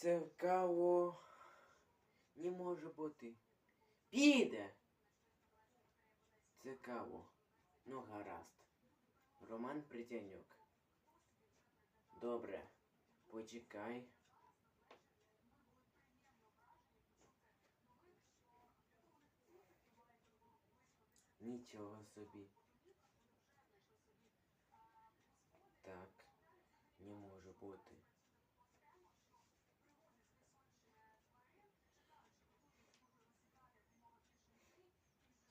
Цікаво. Не може бути. Піде. Цікаво. Ну, гаразд. Роман Притянюк. Добре. Почекай. Нічого собі. Так, не може бути.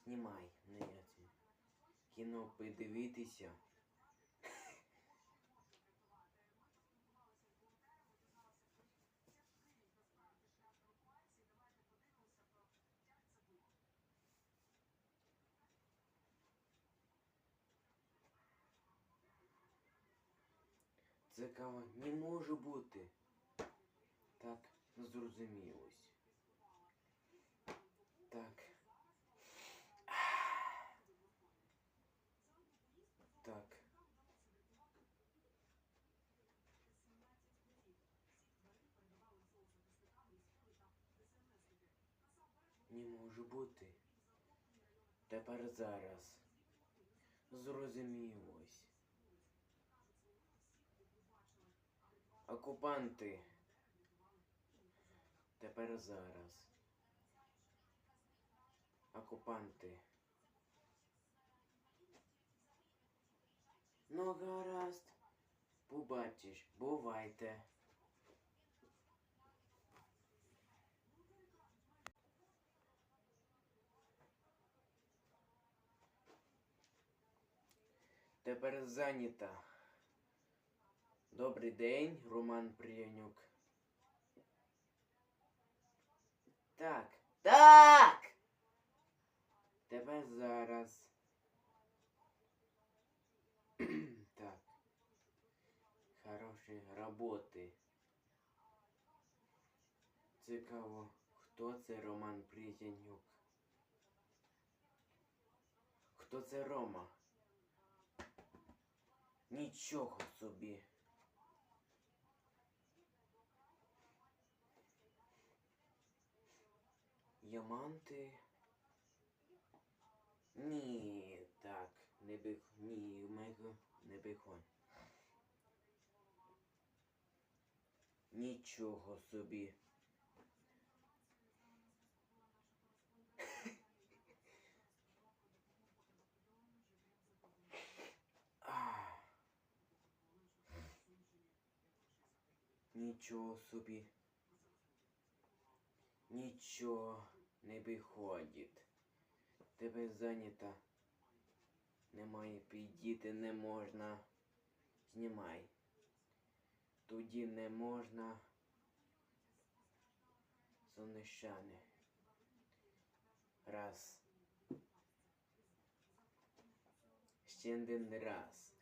Знімай, не я це. Кіно подивитися. Цікаво, не може бути. Так, зрозумілось. Так. Так. Не може бути. Тепер зараз. Зрозумілось. Окупанти. Тепер зараз. Окупанти. Ну, гаразд. Побачиш, бувайте. Тепер зайнята. Добрий день, Роман Приянюк. Так. Так! Тепер зараз. так. Хороші роботи. Цікаво, хто це Роман Приянюк? Хто це Рома? Нічого собі. Яманти. Ні, так, не бих. Ні, мега не бихон. Нічого собі. Нічого собі. Нічого не виходить. Тебе зайнята. Немає підійти не можна. Знімай. Тоді не можна. сонищани. Раз. Ще один раз.